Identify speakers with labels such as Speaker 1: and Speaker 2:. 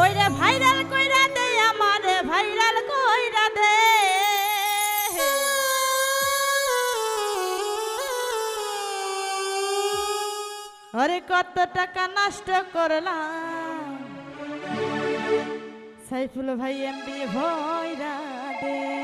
Speaker 1: ওইরে viral কইরা দে, আমারে viral কইরা দে। আরে কত টাকা নষ্ট করলাম। সাইফুল ভাই এমবি ভয়রা দে।